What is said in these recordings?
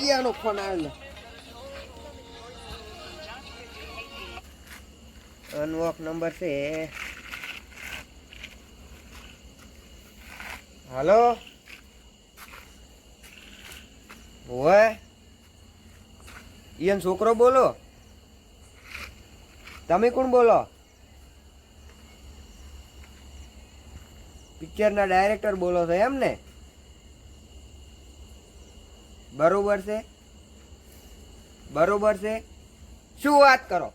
કિયાનો phone આવેલો અનવોક number છે હાલો ઓય ઈયન છોકરો બોલો. તમે કોણ બોલો? પિક્ચરના ડાયરેક્ટર બોલો છો એમ ને? બરોબર છે? બરોબર છે? શું વાત કરો?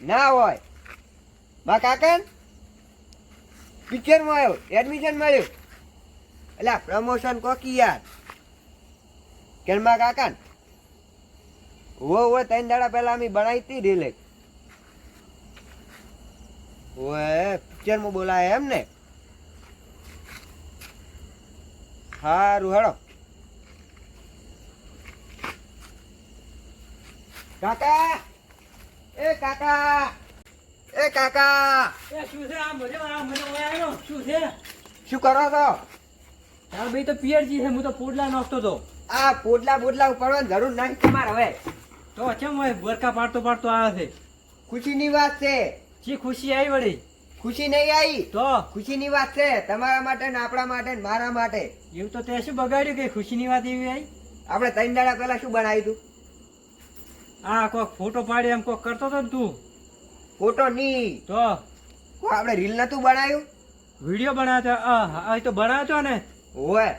ના હોય. મા કાકા પિક્ચરમાં આવ્યો એડમિશન મળ્યું. એટલે પ્રમોશન કોકી યાર? કેમ મા કાકા વો વો ત્રણ દાડા પહેલા અમે બનાવી હતી રીલે ઓએ પિક્ચરમાં બોલાય એમ ને? હારું, હેડો. કાકા! એ કાકા! એ કાકા! એ શું છે? આ મજા આ મજા આવ્યો શું છે? શું કરો છો? તાર ભાઈ તો પિયરજી છે હું તો પોડલા નાખતો તો. આ પોડલા પોટલા ઉપાડવાની જરૂર નથી તમારે હવે. તો કેમ હોય? બરકા પાડતો પાડતો આવે છે. ખુશીની વાત છે. જે ખુશી આવી વળી. ખુશી નહીં આવી? તો? ખુશીની વાત છે. તમારા માટે ને આપણા માટે ને મારા માટે. એવું તો તે શું બગાડ્યું કે ખુશીની વાત એવી આવી? આપણે ત્રણ દાડા પહેલા શું બનાવ્યું હતું? આ કોક ફોટો પાડી એમ કોક કરતો તો ને તું. ફોટો ની. તો? કો આપણે રીલ નતું બનાવ્યું? વીડિયો બનાવતો આ તો બનાવતો ને. ઓય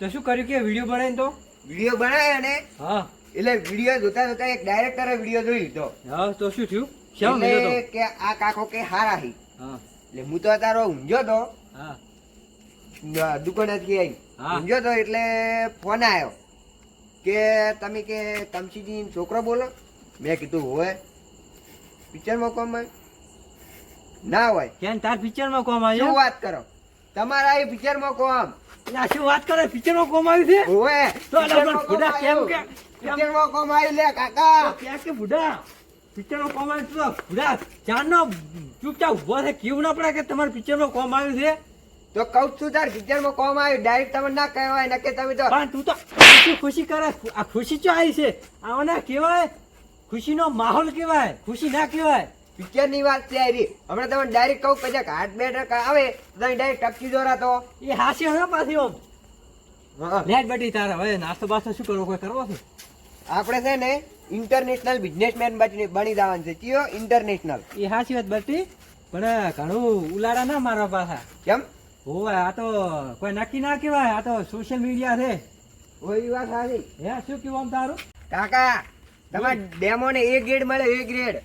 તો શું કર્યું કે વીડિયો બનાવીને તો? વીડિયો બનાવ્યો ને? હા. એટલે વીડિયો જોતા જોતા એક ડાયરેક્ટરે વીડિયો જોઈ લીધો. હા તો શું થયું? શું એટલે કે આ કાકો કે હારા હી. હા. એટલે હું તો તારો ઊંઘ્યો તો. હા. દુકાનેથી આવી. ઊંઝો તો એટલે ફોન આવ્યો કે તમે કે તમસીજી છોકરો બોલો? મેં કીધું હોય પિક્ચરમાં કોમ હોય? ના હોય. કેમ તાર પિક્ચરમાં કોમ શું આવ્યું વાત કરો? તમારા એ પિક્ચરમાં કોમ. ના શું વાત કરે? પિક્ચરમાં કોમ આવ્યું છે? હોય. તો પિક્ચરમાં કોમ. કે-? પિક્ચરમાં કોમ આવી લે કાકા. ક્યાં કે બુઢા પિક્ચરમાં કોમ આવ્યું તો બુઢા ચારનો ચૂપચાપ ઊભો છે કેવું ના પડે કે તમારે પિક્ચરમાં કોમ આવ્યું છે? તો કઉ છું તાર પિક્ચરમાં કોમ આવ્યું. ડાયરેક્ટ તમે ના કહેવાય નકે તમે તો પણ તું તો ખુશી ખુશી કરે આ ખુશી ચો આવી છે? આને કહેવાય ખુશીનો માહોલ કહેવાય ખુશી ના કહેવાય. પિક્ચરની વાત છે આવી હમણાં તમે ડાયરેક્ટ કહું કદાચ હાર્ટ બેટર આવે તો તમે ડાયરેક્ટ ટપકી દોરા તો એ હાસ્ય હવે પાછી ઓમ. લેટ બેટી તારે હવે નાસ્તો બાસ્તો શું કરવો કોઈ કરવો છે? આપણે છે ને ઇન્ટરનેશનલ બિઝનેસમેન બની જવાનું છે. કયો? ઇન્ટરનેશનલ એ હાસી વાત બેટી પણ ઘણું ઉલાડા ના મારવા પાછા. કેમ? હોવે આ તો કોઈ નક્કી ના કહેવાય આ તો સોશિયલ મીડિયા છે. ઓઈ વાત સારી હે શું કહેવું તારું? કાકા તમારે ડેમો ને એ ગ્રેડ મળે એ ગ્રેડ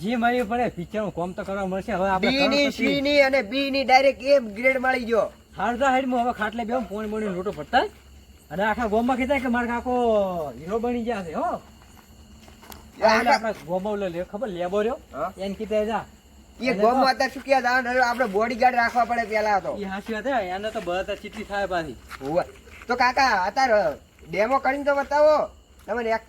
જે મળ્યું પડે. પિક્ચર કોમ તો કરવા મળશે. હવે બી ની સી ની અને બી ની ડાયરેક્ટ એ ગ્રેડ મળી ગયો. હારતા હેડ હવે ખાટલે બેહું પોણી પોણી લોટો ફટતા અને આખા ગોમમાં કીધા કે મારા કાકો હીરો બની ગયા છે હો. આપણા ગોમમાં લે- ખબર? લેબો રહ્યો? એને કીધા જા. એ ગોમ હતા શું કે આપણે બોડીગાર્ડ રાખવા પડે પેલા તો. એ હાચી વાત હે એને તો બધા ચીટલી થાય પાછી. તો કાકા અત્યારે ડેમો કરીને તો બતાવો. તમે એક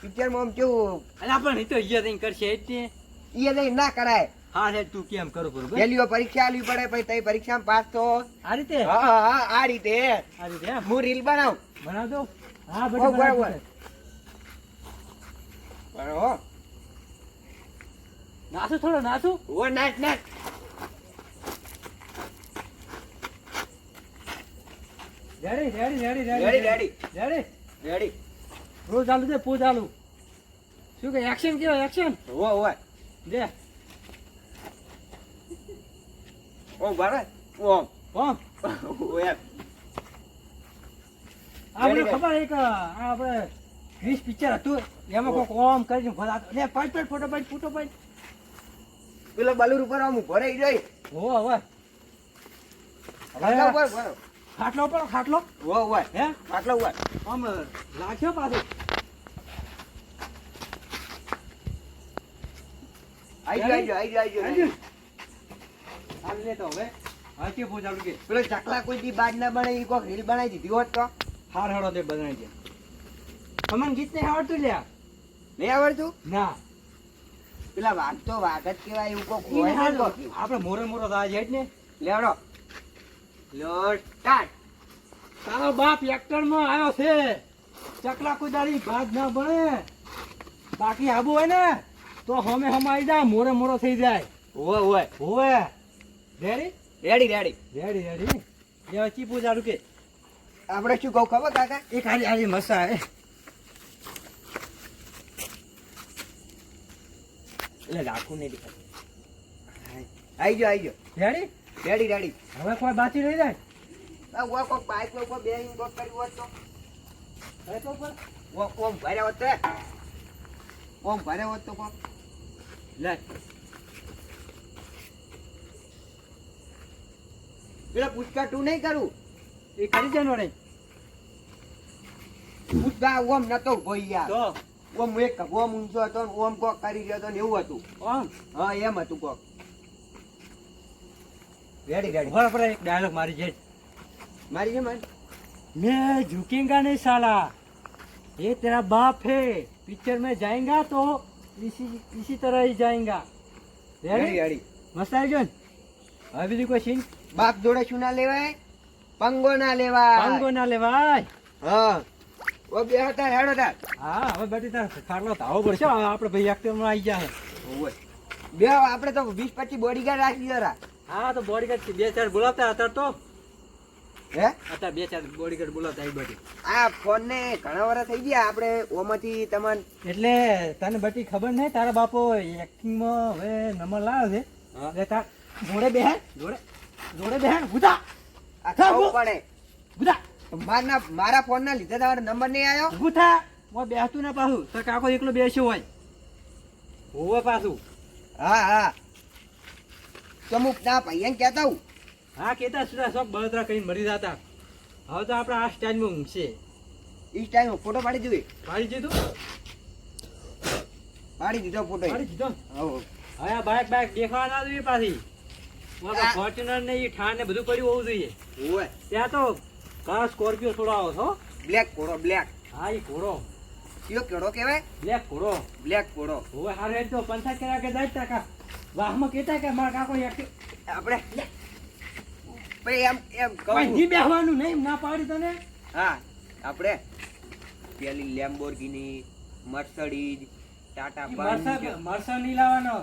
પિક્ચરમાં આમ કેવું? પણ તો થઈને કરશે એ લઈ ના કરાય. હા હેડ તું કેમ કરું બરોબર? પેલી પરીક્ષા આલવી પડે પછી તઈ પરીક્ષામાં પાસ તો આ રીતે? હા હા, હા આ રીતે. આ રીતે હું રીલ બનાવ. બનાવ દો હા ઓ, બધું બરાબર. બનાવી પણ નાસું થોડો નાસું. ઓ નાચ નાચ ready ready ready ready. Ready. Ready. Ready. રોજ ચાલુ દે પો ચાલુ. શું કે એક્શન કેવો એક્શન હો હો દે. ઓ બારે ઓમ. કોમ ઓ એમ આપણે ખબર એક આપણે ક્રિસ પિક્ચર હતું. એમાં કોઈ કોમ કરીને ભલા લે પાંચ પાંચ ફોટો પાંચ ફોટો પાંચ પેલા બાલુર ઉપર આમ ભરાઈ જાય હો હવે ખાટલા ઉપર ખાટલો? પર ખાટલો હો? ખાટલો ઉપર આમ રાખ્યો પાછું. આઈ ગયો આઈ ગયો આઈ ગયો આઈ ગયો હાલ લે તો હવે. હા કે પો ચાલુ કે? પેલો ચકલા કોઈ દી બાજ ના બને ઈ કોક રીલ બનાવી દીધી હોત તો. હાર હળો તે બનાવી દે. તમને ગીત નહીં આવડતું લ્યા? નહીં આવડતું? ના. પેલા વાઘ તો વાઘ જ કેવાય એવું કોક હોય. આપણે મોરે મોરો આ જાય ને. લેવડો. લો સ્ટાર્ટ તારો બાપ એક્ટરમાં આવ્યો છે. ચકલા કોઈ દાડી ભાત ના ભણે. બાકી આબુ હોય ને તો હમે હમાઈ જાય મોરે મોરો થઈ જાય. ઓવે ઓય હોવે. Ready ready ready ready ready એ ચીપુ જાડું કે આપણે શું કહું ખબર કાકા? એક હારી હારી મસા એ એટલે રાખું નહીં દેખાતું આવી ગયો આવી ગયો. Ready ready ready. હવે કોઈ બાકી રહી જાય? આ વો કોક બાઈક નો કોઈ બેહીન કોક કર્યું હોત તો. હવે તો ઉપર. વો ઓમ ભારે હોત તે. ઓમ ભારે હોત તો કોક. લે. પેલા પૂછકા તું નહીં કરું. એ કરી જાય નોડે પૂછકા ઓમ નતો ભોઈ યાર. તો? ઓમ એક હતો ઓમ કોક કરી રહ્યો હતો ને એવું હતું. ઓમ? હા એમ હતું કોક. રેડી રેડી ઉભા પર એક ડાયલોગ મારી જાય મારી છે મારી मैं झुकेगा नहीं साला ये तेरा बाप है पिक्चर में जाएगा तो इसी इसी तरह ही जाएगा રેડી रेडी રેડી मस्त આવી ગયો ને હવે બીજું કોઈ સીન બાપ જોડે શું ના લેવાય પંગો ના લેવાય પાંગો ના લેવાય હા ઓ બે હતા હેડો તાર હા હવે બેટી તાર ખાટલો તાવો પડશે હવે આપણે ભાઈ એક્ટર માં આવી ગયા ઓય. બે આપણે તો વીસ પચીસ બોડીગાર્ડ રાખી જરા હા તો બોડીગાર્ડ બે ચાર બોલાવતા અત્યારે તો. હે? અત્યારે બે ચાર બોડીગાર્ડ બોલાવતા આવી બધી. આ ફોન ને ઘણા વર્ષ થઈ ગયા આપણે ઓમાંથી તમને એટલે તને બટી ખબર નહીં? તારા બાપો એક્ટિંગમાં હવે નંબર લાવે છે. એટલે તાર જોડે બેહે જોડે? જોડે બેહે ગુદા આ હા, ખાવું બો- પડે. ગુદા મારના મારા ફોન ના લીધે તમારો નંબર નહીં આવ્યો ગુથા હું બેસતું ના પાછું. તો કાકો એકલો બેસ્યો હોય. હોવે પાછું? હા હા. તો હું ના ભાઈને કહેતા હું. હા કેતા સુધા સબ બળતરા કરીને મરી જતા. હવે તો આપણે આ સ્ટાઇલમાં ઊંઘશે. ઈ સ્ટાઇલમાં ફોટો પાડી દીધો પાડી દીધું? પાડી દીધો ફોટો પાડી દીધો? હવે આ બાઇક બાઇક દેખાવા ના જોઈએ પાછી. ફોર્ચ્યુનર ને ઈ ઠાર ને બધું પડ્યું હોવું જોઈએ. હોય. ત્યાં તો કાર સ્કોર્પિયો થોડો આવો છો. બ્લેક ઘોડો બ્લેક હા ઈ ઘોડો. કયો કેડો કહેવાય? બ્લેક ઘોડો. બ્લેક ઘોડો. હવે હારે તો પંચાયત કર્યા કે દસ કાકા વાહમાં કહેતા કે મારા કાકો આપણે ભાઈ એમ એમ કહું. નહીં બેહવાનું નહીં ના પાડી તને. હા આપણે પેલી લેમ્બોર્ગિની મર્સડીઝ ટાટા મરસા નહીં લાવવાનો.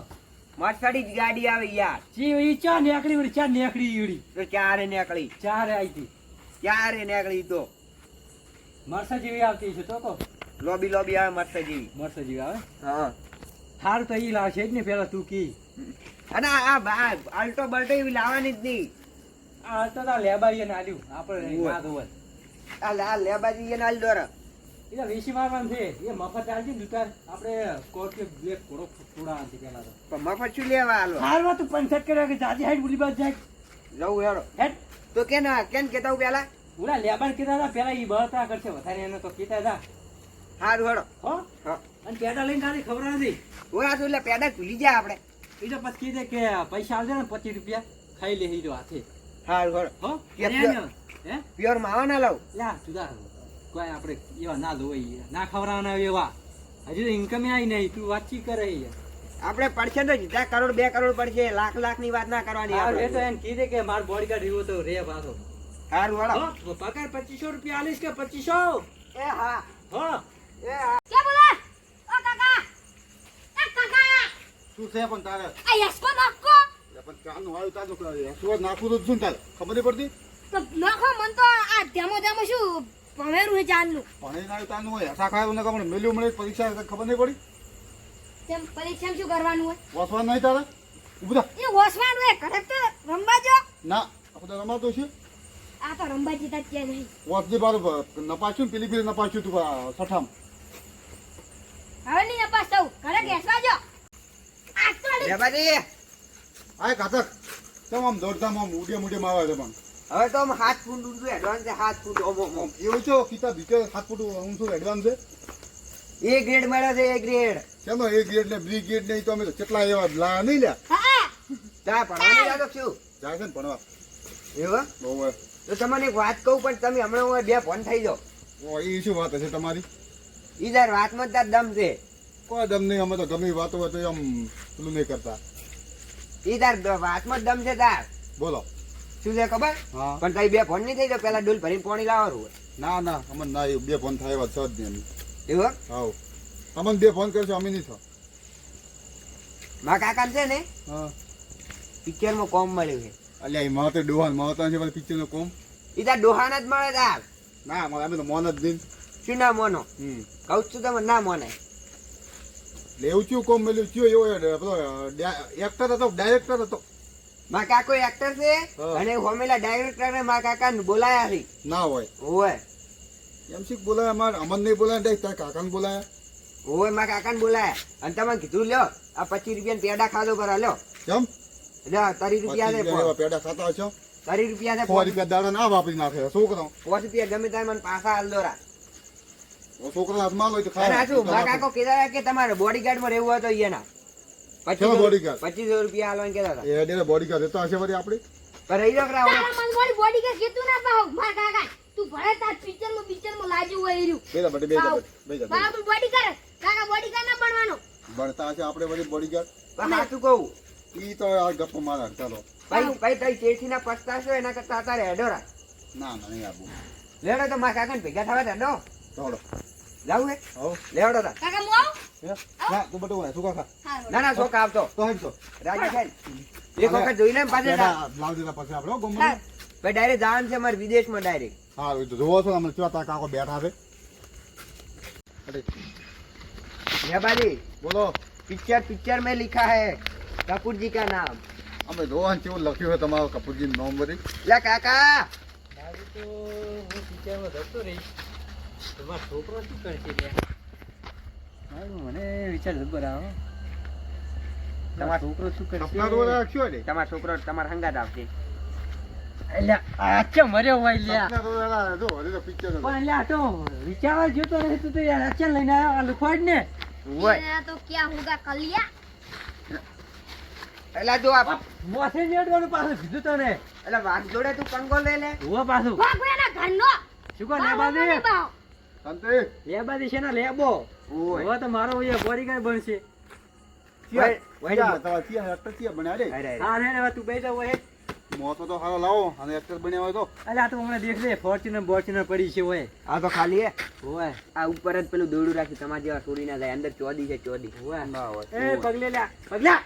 મર્સડીઝ ગાડી આવે યાર. જી ઈ ચા નેકડી વળી ચા નેકડી ઈડી તો ચારે નીકળી. ચારે આવી હતી ચારે નીકળી તો. મરસા જેવી આવતી છે તો કો લોબી લોબી આવે મસ્ત જેવી. મરસા જેવી આવે? હા. હાર તો ઈ લાવશે જ ને પેલા તું કી. અને આ આલ્ટો બલ્ટો એવી લાવવાની જ નહીં. આ તો તા ને આલ્યું. આપણે. ના દોય આ લા લેબાજી ને આલ દોર એટલે વેસી મારવાનું છે. એ મફત ચાલશે ને દુકાન. આપણે કોટ કે બે કોડો છોડાવવાનો છે પેલા તો. પણ મફત શું લેવા આલો? હારમાં તું પંચાયત કર્યા કે જાજી હાઈટ બોલી બાજ જાય. જવું હેડો. હેડ. તો કે ના કેમ કેતા હું પેલા? ઓલા લેબાર કીધા હતા પેલા ઈ બળતા કરશે. વધારે એને તો કીધા હતા. હારું હેડો. હો? અને પેડા લઈને ખાલી ખબર નથી. આ તો એટલે પેડા ભૂલી જાય આપણે. એ તો પછી કીધે કે પૈસા આવજે ને પચીસ રૂપિયા ખાઈ લે હીરો હાથે. હારું હો? હે? પ્યોર માવા ના લાવ? લ્યા જુદા. કોઈ આપણે એવા ના ધોઈ ના ખવડાવવાના એવા. હજુ તો ઇન્કમ આવી નહીં. તું વાતચીત કરે આપણે પડશે તો જીતા કરોડ બે કરોડ પડશે. લાખ લાખની વાત ના કરવાની એ તો એમ કીધે કે મારો બોડીગાર્ડ રહ્યો તો રે પાછો. હારું વાળા પગાર પચીસો રૂપિયા આલીશ કે પચીસો? એ હા. હો. એ હા. શું છે પણ તારે? આ યસકો નાખો. પણ કાનું આવ્યું નાખું તો ખબર નહીં પડતી? તો નાખો મન તો આ ધ્યામો ધ્યામો શું ભણેરું છે જાનનું ભણી તાનું હસા ખાય ને મળે પરીક્ષા ખબર નહીં પડી? તેમ પરીક્ષામાં શું કરવાનું હોય? વાસવાનું નહીં તારે? ઊભા એ વાસવાનું એ રમવા જો. ના આપણે રમાતો છે આ રમવા જીતા ત્યાં નહીં. વાસજી બાર નપાચ્યું પેલી પેલી નપાચ્યું તું સઠામ. હવે નહીં નપાસ થવું. ઘરે બેસવા જો. તો લી- લેબાજી આ કાતક તેમ આમ દોડધામ આમ ઉડે મુડેમાં આવે છે પણ. હવે તો આમ હાથ ફૂટ ઊંધું એડવાન્સ છે હાથ ફૂટ ઓમ ઓમ ઓમ. એવું છો કિતા ભીતર સાત ફૂટ ઊંચું એડવાન્સ છે? એ ગ્રેડ મળે છે એ ગ્રેડ ચાલો એ ગ્રેડ ને બી ગેટ નહીં તો અમે કેટલા એવા લા નહીં હા. ત્યાં ભણવાની શું? જાય છે ને ભણવા. એવું બહુ તો તમને એક વાત કહું પણ તમે હમણાં હું બે ફોન થઈ જાઓ. ઓ એ શું વાત હશે તમારી? ઈ તાર વાતમાં જ દમ છે. કોઈ દમ નહીં અમે તો ગમે વાતો હોય તો આમ પેલું નહીં કરતા. ઈ તાર વાતમાં દમ છે તાર. બોલો. શું છે ખબર? હા. પણ તારી બે ફોન નહીં થઈ તો પેલા ડોલ ભરીને પાણી લાવવાનું ના ના અમને ના બે ફોન થાય એવા છે જ નહીં એવું એમ? હાવ અમને બે ફોન કરશો અમે નહીં થો. મારા કાકા છે ને હા. પિક્ચરમાં કોમ મળ્યું છે. અલ્યા એ મહત્વ ડોહાન મહત્વ છે પિક્ચર નો કોમ? એ તાર ડોહાન જ મળે તાર. ના અમે તો મોન જ નહીં. શું ના મોનો? કહું છું તમે ના મોને. એટલે એવું કોમ મળ્યું ચિયો એવો પેલો એક્ટર હતો ડાયરેક્ટર હતો. મારા કાકો એક્ટર છે અને હોમેલા ડાયરેક્ટર ને મારા કાકા બોલાયા છે. ના હોય. હોય. એમ શીખ બોલાયા અમારે અમન નહીં બોલાયા ડાય તારા કાકાને બોલાયા. હોય મારા કાકાને બોલાયા. અને તમે કીધું લ્યો આ પચીસ રૂપિયા પેડા ખાધો કરા લ્યો. કેમ? લ્યો તારી રૂપિયા પેડા ખાતા હશો? તારી રૂપિયા દે સો રૂપિયા દાડા ના વાપરી નાખે છોકરો પાંચ રૂપિયા ગમે તારે મને પાછા હાલ દોરા છોકરા હાથમાં હોય તો અને ખાવા કાકો કીધા કે તમારે બોડીગાર્ડમાં રહેવું હોય તો અહીંયાના શેનો bodyguard? પચીસો રૂપિયા હાલવાનું કહેતા હતા. એ ડેરે બોડી કા હશે વળી આપણે. રહી રાવ. બોડી કે કીધું ના પાહુ માર કાકા તું ભલે તાર પિક્ચરમાં પિક્ચરમાં લાજુ હોય એર્યું બેજા બટે બેજા આવ. બેજા બાબુ કાકા બોડી ના બનવાનો ભણતા હશે આપણે વળી બોડી ગાર્ડ પણ હાચું કહું. ઈ તો આ ગપ્પો મારા ચાલો. ભાઈ ભાઈ તારી ચેડથી ના પસ્તાશો એના કરતા તારે હેડોરા ના ના નહીં આપું. લેડો તો મારા કાકા ભેગા થવા દો ચાલો. જાવું હે લેવડો તા કાકા મો ના તું બટુ ના તું કાકા ના ના સોકા આવતો તો હજ તો રાજા છે એક વખત જોઈ લે પાછે લાવ દેલા પછી આપણો ગોમ ભાઈ ડાયરેક્ટ જવાનું છે મારે વિદેશમાં ડાયરેક્ટ હા તો જોવો છો અમે કેવા તા કાકો બેઠા છે મેબાજી બોલો પિક્ચર પિક્ચર મેં લિખા હે કપૂર જી કા નામ અમે જોવાનું કેવું લખ્યું છે તમારું કપૂરજી નું નામ બધી લે કાકા મારું તો હું પિક્ચરમાં જતો રહીશ તો મારો છોકરો શું કરશે લે મને વિચાર જબર આવે. તમારો છોકરો શું કરશે? તો ને તમારો છોકરો તમારા હંગાત આવશે. એટલે આ મર્યો હોય લ્યા. સપના તો એલા જો હજી તો પિક્ચર પણ લ્યા આ તો વિચારવા જોતો રહે તો યાર. અચાન લઈને આવ્યો આ લુખવાડ ને. ઓય તો ક્યાં હોગા કલિયા એલા જો આ મોથે નેડવાનું પાછું કીધું તને. એલા વાઘ જોડે તું કંગો લે લે. હુવા પાછું. વાઘવેના ઘરનો. શું કહો બાવો મને લેબાદી બાવો. શાંતિ? લેબાદી છે ને લેબો. ઓય. હવે તો મારો એ કઈ બનશે. મોતો તો સારો લાવો અને એક્ટર બન્યા હોય તો. અલે આ તો હમણાં દેખ લે ફોર્ચ્યુનર બોર્ચ્યુનર પડી છે હોય આ તો ખાલી હે. હોય આ ઉપર જ પેલું દોડું રાખી તમારા જેવા છોડી ના જાય અંદર ચોદી છે ચોદી. હોય ના હોય એ પગલે લ્યા પગલા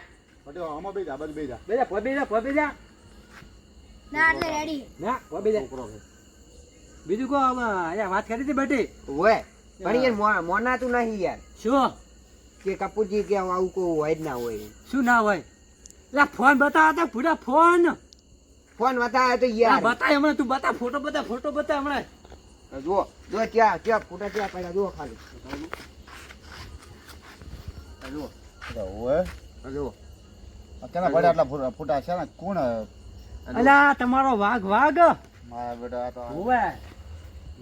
બટે આમાં બેજા બસ બેજા બેજા પબી જા. પબી ના એટલે રેડી ના પબી છોકરો છે. બીજું કહો આમાં અહીંયા વાત કરી હતી બેટી. ઓય પણ યાર મોનાતું નહીં યાર. શું? કે કપૂરજી કે આવું કોઈ હોય જ ના હોય. શું ના હોય? એટલે ફોન બતાવ તો પૂરા ફોન. ફોન બતાવે તો યાર. બતાય હમણાં તું બતા ફોટો બતા ફોટો બતા હમણાં. જુઓ જો ત્યાં ત્યાં ફોટા ત્યાં પડ્યા જુઓ ખાલી. જુઓ. અરે જુઓ અત્યારના પડ્યા આટલા ફોટા- ફોટા છે ને? કોણ અલા તમારો વાઘ વાઘ. મારા બેટા તો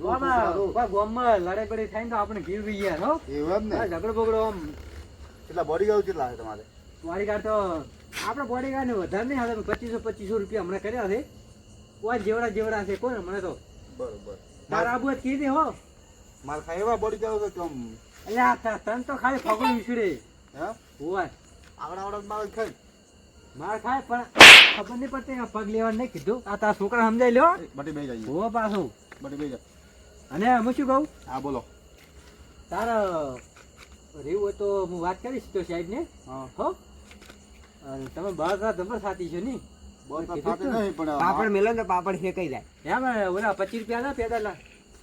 લડાઈ બડાઈ થાય ને તો આપણે ગીર રહી ગયા એવું ને. ઝઘડો બગડો આમ. કેટલા બોડી ગાર્ડ કેટલા છે તમારે? બોડીગાર્ડ તો આપણે બોડીગાર્ડ ને વધારે નહીં હાલે પચીસો પચીસો રૂપિયા હમણાં કર્યા છે. કોઈ જેવડા જેવડા છે કોણ? મને તો. બરોબર. તારા આબુ જ કીધી હો. મારે ખાઈ એવા બોડી ગાર્ડ તો કેમ ત- તન તો ખાલી ફગડું વિસરે હે? હોય. આવડા આવડા મારે ખાઈ માર ખાય પણ ખબર નહીં પડતી પગ લેવાનું નહીં કીધું. આ તારા છોકરા સમજાય લ્યો. બટી બે જાય હો પાછું. બટી બે જાય અને હું શું કહું? હા બોલો. તારા રહેવું હોય તો હું વાત કરીશ તો સાહેબ ને હા. હો? અને તમે બહાર ધબર સાથી છો નહીં? કીધું પાપડ મેલો ને પાપડ શેકાઈ જાય. એમ ઓલા પચીસ રૂપિયા ના પેદાલા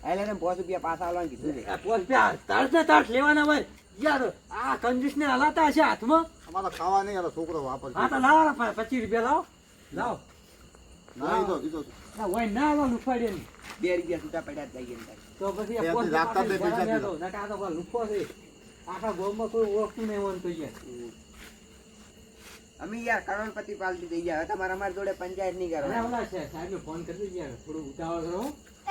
એટલે ને પોસ રૂપિયા પાછા આવવાનું કીધું પોસ રૂપિયા તારસ ને તારસ લેવાના હોય. યાર આ કંજૂસ ને હલાતા હશે હાથમાં? અમારે ખાવા નહીં આ છોકરો વાપર હા તો લાવો પચીસ રૂપિયા લાવો. લાવો. ના ઈ તો તો ના હોય ના ને. બે રૂપિયા છૂટા પડ્યા જઈએ તો પછી આ ત્યાંથી પોસ રાખતા જ પૈસા લેતો. નકર તો લુફો છે. આખા ગામમાં કોઈ ઓળખતું નહીં હોય તો અમે યાર કરોડપતિ પાલતી થઈ ગયા. તમારા અમારી જોડે પંચાયત નહીં અરે કરવાની ઓલા છે સાહેબને ફોન કરી દઈએ થોડું ઉતાવળ કરો.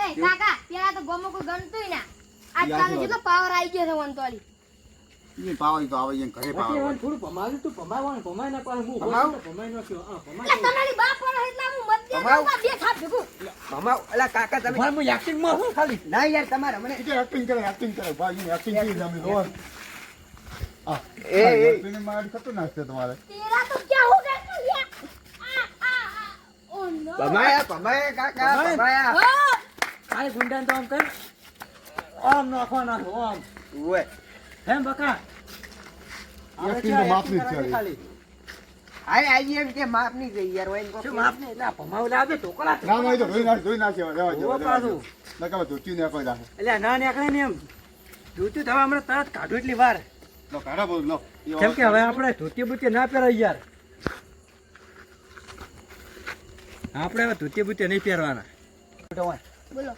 એ કાકા પેલા તો ગોમો કોઈ ગણતું ના. આજકાલ જેટલો પાવર આવી ગયો છે વંતોળી ઈ પાવા ઈ તો આવે ઘરે પછી થોડું ભમાવ્યું તું ભમાવવાનું ભમાય ના પાડે હું ભમાવ? બોલું તો ભમાઈ નાખ્યો હા ભમાય તમારી બાપ વાળો એટલે હું મત ભમાવ? બે થાપ ભેગું. ભમાવ? કાકા તમે ભમાય હું acting માં હું ખાલી? ના યાર તમારે મને ઈ કે એક્ટિંગ કરે એક્ટિંગ કરે. ભાઈ એક્ટિંગ કરી તમે રોજ આ એ, એ. એક્ટિંગ તમારે. તેરા તો ક્યાં હો ગया તું યાર આ આ આ. ઓ નો. ભમાયા ભમાયા કાકા ભમાયા? ભમાયા. હા. તો આમ કર. આમ નાખવા નાખો આમ. ઓય હે બકા? ટીમનો માપની છે. ખાલી. આય આઈ એમ કે માપ નહીં થઈ યાર શું માફ ને એટલે આ ભમાવ લાવે ઢોકળા ના ના તો ધોઈ નાખ ધોઈ હવે, જવા દો. પાછું. નકર ધોતી ને કોઈ રાખે. એટલે ના નીકળે ને એમ. ધોતી થવા હમણાં તરત કાઢો એટલી વાર. લો કાઢા બોલ લો. કેમ કે હવે આપણે ધોતી બુતી ના પહેરાય યાર. આપણે હવે ધોતી બુતી નહીં પહેરવાના. બોલો.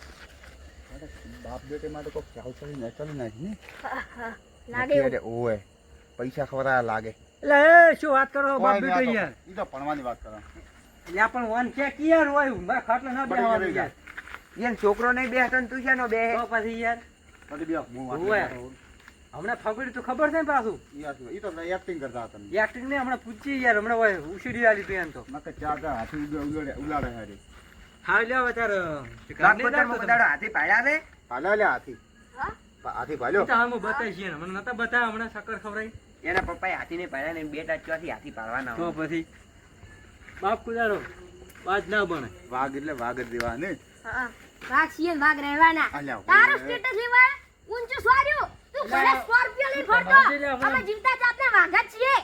બાપ બેટે માટે કોઈ ચાલ ચાલી ના ચાલી નાખી ને હા, હા. લાગે એવું. ઓય પૈસા ખવરા લાગે. એટલે એ શું વાત કરો બાપ બેટો યાર ઈ તો ભણવાની વાત કરો. યા પણ વન છે કે યાર હોય મારા ખાટલે ના બેહવાનું યાર. યાર. છોકરો નહીં બેહતો ને તું છે નો બેહે. તો પછી યાર. પછી બેહ હું વાત કરું. હમણાં ફગડી તો ખબર છે ને પાછું? ઈ તો એક્ટિંગ કરતા હતા ને. એક્ટિંગ ને હમણાં પૂછી યાર હમણાં હોય ઉછીડી આલી તું એમ તો. મકે ચાર ચાર હાથી ઉલાડે- ઉલાડે હારી. હા લ્યો તાર લાખ પચાસ હાથી પાડ્યા ને પાડ્યા લે હાથી. હા? હાથી ભાલ્યો. હું બતાવી છે મને નતા બતાવ્યા હમણાં સકર ખવડાવી. એના પપ્પાએ હાથી ને પાડ્યા ને બે ટાચવાથી હાથી પાડવાના તો પછી બાપ કુદારો વાઘ ના બને. વાઘ એટલે વાઘ જ દેવા ને હા. વાઘ છીએ ને વાઘ રહેવાના. તારો સ્ટેટસ લેવા ઊંચું સ્વાર્યું. તું ઘરે સ્કોર્પિયો લઈ ફરતો. અમે જીવતા જાતને વાઘ જ છીએ.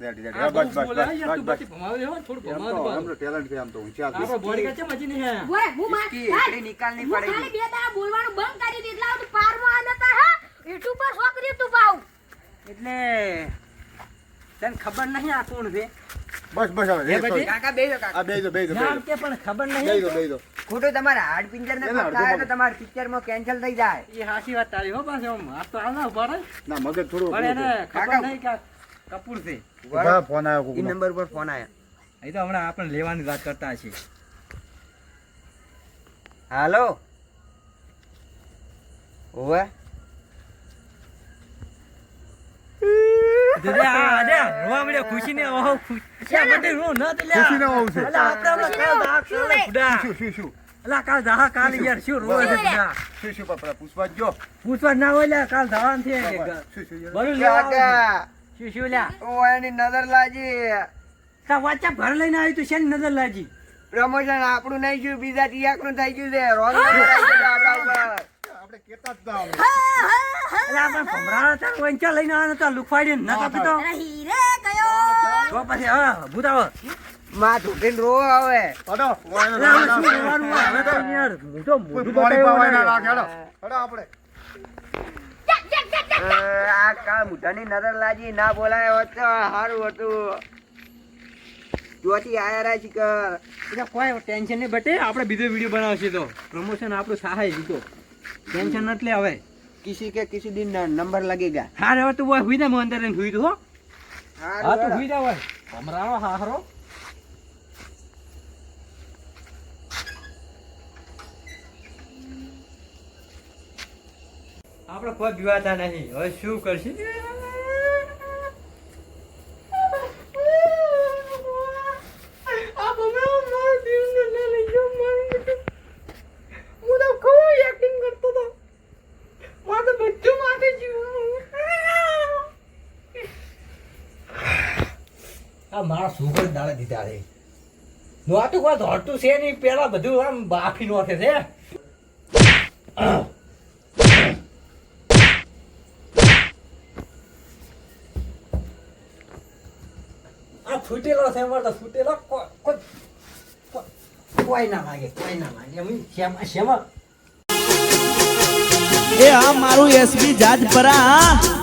Ready, ready. બસ બસ બસ બસ બધી બસ ભમાવી લેવો ને, થોડું એમ ભમાવી તો દે એમનો talent છે આમ તો ઊંચા છે. બોડી કચ્ચે મજી નહીં હે. બોરે હું માર એકડી નિકાલ નહીં હું ખાલી બે દાડા બોલવાનું બંધ કરી દીધું એટલા બધું પારમાં આ નતા હા એટલું પર છોકરી તું પાઉં એટલે તને ખબર નહીં આ કોણ છે બસ બસ હવે? કાકા કાકા નામ કે પણ ખબર નહીં બેહી દો. ખોટું તમારે હાડ પિંજર ને પકડાય તો તમારા પિક્ચરમાં કેન્સલ થઈ જાય એ હાચી વાત તારી હો પાછો આમ આ તો હાલ ઊભા રહે. ના, મગજ થોડું પણ એને ખબર કાકા. નહીં કે આ કપૂર છે છે. ફોન આવ્યો એ નંબર પર ફોન આવ્યા. એ તો હમણાં આપણે લેવાની વાત કરતા છીએ. હાલો? ઓવે ખુશી ને ખુશી. બધે છે. અલા કાલ? અલા કાલ યાર શું રોવે છે શું શું, શું, બાપરા, પુષ્પા જો. પૂછવા જ ના હોય કાલ છે. શું, શું, બરું છે. કાકા શું શું લ્યા ઓય એની નજર લાજી તા વાચા ભર લઈને આવી તું શેની નજર લાજી પ્રમોશન આપણું નહીં થયું બીજા તિયાકનું થઈ ગયું છે. રોંગ નંબર આવી ગયો આપણા ઉપર. આપણે કહેતા જ ના આપણે ભમરાળા તાર વંચા લઈને આવવાના હતા લુખવાડી ને નતા પીતો હીરે ગયો તો પછી હા ભૂતાવો માં તૂટીને રો આવે હટો. હવે શું લેવાનું હોય? હવે તો યાર મોટો કોઈ મોટું પાણી પાવા ના બતાવ્યું રાખે, હટો. હટો આપણે. કોઈ ટેન્શન નહીં બટે આપણે બીજો વીડિયો બનાવશે તો. પ્રમોશન આપણું સહાય જીતો ટેન્શન નથી હવે. કિસી કે કિસી દિન નંબર લગેગા હા હવે તો હું દે મો અંદર હુઈ દો હા. તો હુઈ હોય. હમરા આપણે કોઈ પીવાતા નહીં. હવે શું કરશે? મારા સુગર દાડા દીધા રે નોતું કોઈ ધોડતું છે નહીં. પેલા બધું આમ બાફી નોખે છે. ફૂટેલો છે અમારે તો ફૂટેલો કોઈ ના લાગે કોઈ ના લાગે શેમાં શેમાં? એ આ મારું એસબી જાજપરા